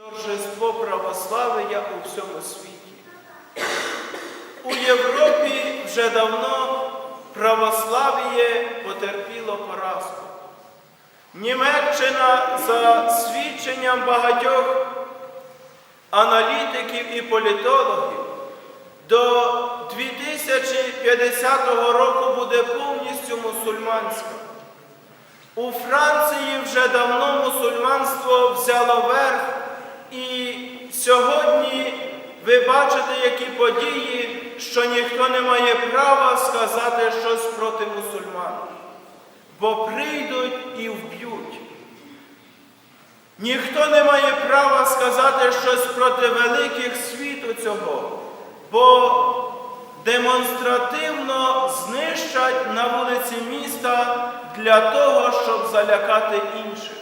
торжество православ'я у всьому світі. У Європі вже давно православ'я потерпіло поразку. Німеччина за свідченням багатьох аналітиків і політологів до 2050 року буде повністю мусульманська. У Франції вже давно мусульманство взяло верх, і сьогодні ви бачите, які події, що ніхто не має права сказати щось проти мусульман, бо прийдуть і вб'ють. Ніхто не має права сказати щось проти великих світу цього, бо демонстративно знищать на вулиці міста для того, щоб залякати інших.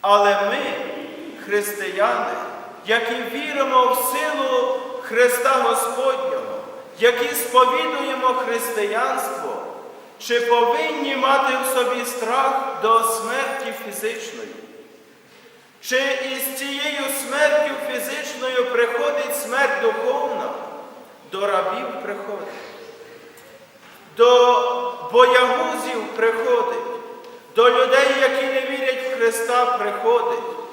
Але ми, християни, які віримо в силу Христа Господнього, які сповідуємо християнство, чи повинні мати в собі страх до смерті фізичної? Чи із цією смертю фізичною приходить смерть духовна? До рабів приходить, до боягузів приходить, до людей, які не вірять в Христа, приходить.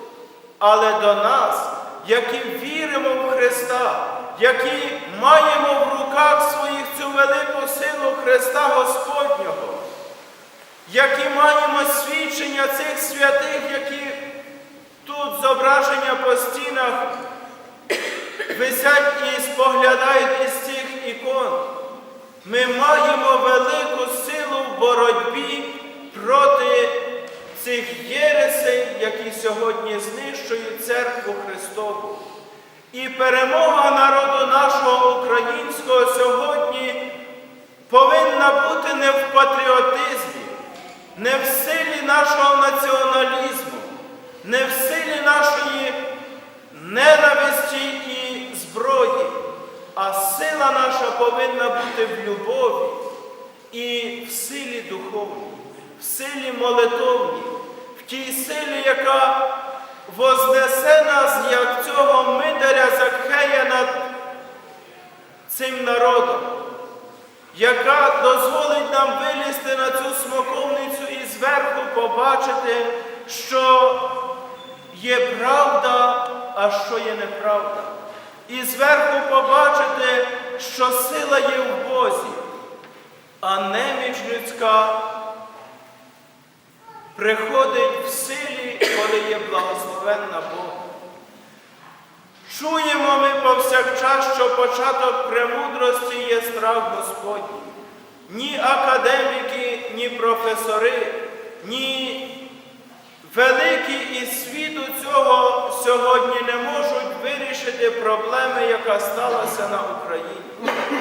Але до нас, які віримо в Христа, які маємо в руках своїх цю велику силу Христа Господнього, які маємо свідчення цих святих, які тут зображення по стінах висять і споглядають із цих ікон. Ми маємо велику силу в боротьбі цих єресей, які сьогодні знищують церкву Христову. І перемога народу нашого українського сьогодні повинна бути не в патріотизмі, не в силі нашого націоналізму, не в силі нашої ненависті і зброї, а сила наша повинна бути в любові і в силі духовній, в силі молитовній, тій силі, яка вознесе нас, як цього митаря Закхея над цим народом, яка дозволить нам вилізти на цю смоковницю і зверху побачити, що є правда, а що є неправда. І зверху побачити, що сила є в Бозі, а неміч людська приходить в силі, коли є благословенна Бога. Чуємо ми повсякчас, що початок премудрості є страх Господній. Ні академіки, ні професори, ні великі із світу цього сьогодні не можуть вирішити проблеми, яка сталася на Україні.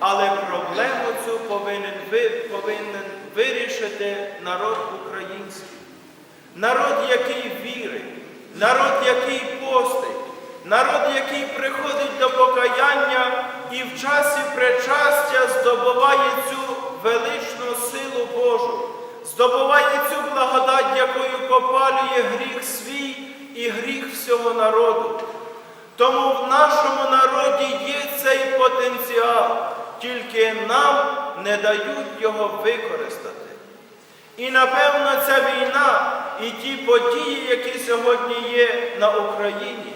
Але проблему цю повинен, ви- повинен вирішити народ український. Народ, який вірить, народ, який постить, народ, який приходить до покаяння і в часі причастя здобуває цю величну силу Божу, здобуває цю благодать, якою попалює гріх свій і гріх всього народу. Тому в нашому народі є цей потенціал, тільки нам не дають його використати. І напевно ця війна і ті події, які сьогодні є на Україні,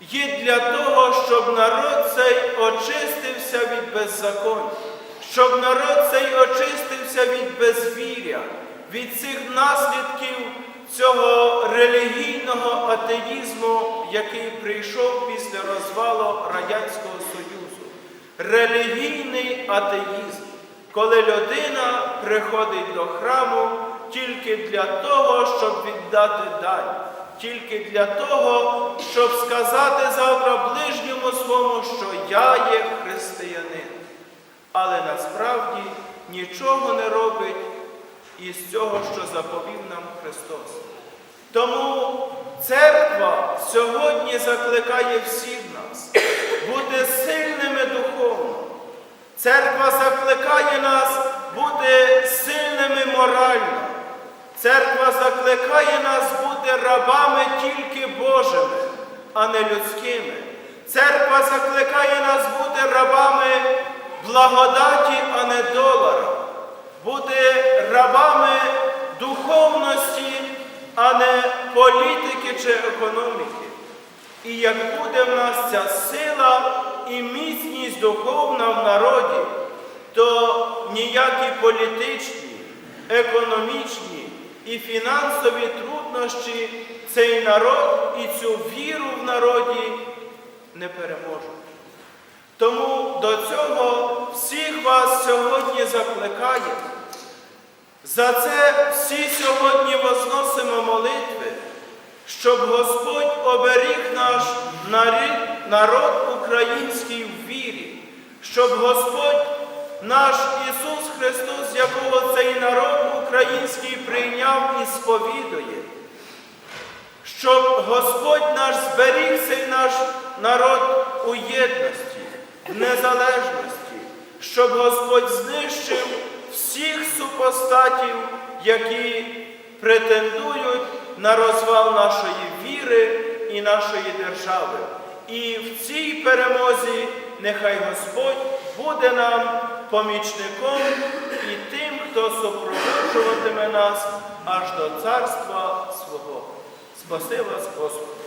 є для того, щоб народ цей очистився від беззаконня, щоб народ цей очистився від безвір'я, від цих наслідків цього релігійного атеїзму, який прийшов після розвалу Радянського Союзу. Релігійний атеїзм, коли людина приходить до храму тільки для того, щоб віддати дань, тільки для того, щоб сказати завтра ближньому своєму, що я є християнин. Але насправді нічого не робить із цього, що заповів нам Христос. Тому церква сьогодні закликає всіх бути сильними духовно. Церква закликає нас бути сильними морально. Церква закликає нас бути рабами тільки Божими, а не людськими. Церква закликає нас бути рабами благодаті, а не долара, бути рабами духовності, а не політики чи економіки. І як буде в нас ця сила і міцність духовна в народі, то ніякі політичні, економічні і фінансові труднощі цей народ і цю віру в народі не переможуть. Тому до цього всіх вас сьогодні закликаємо. За це всі сьогодні возносимо молитви, щоб Господь народ український в вірі, щоб Господь наш Ісус Христос, якого цей народ український прийняв і сповідує, щоб Господь наш зберіг цей наш народ у єдності, в незалежності, щоб Господь знищив всіх супостатів, які претендують на розвал нашої віри і нашої держави. І в цій перемозі нехай Господь буде нам помічником і тим, хто супроводжуватиме нас аж до царства свого. Спаси вас! Спасибо.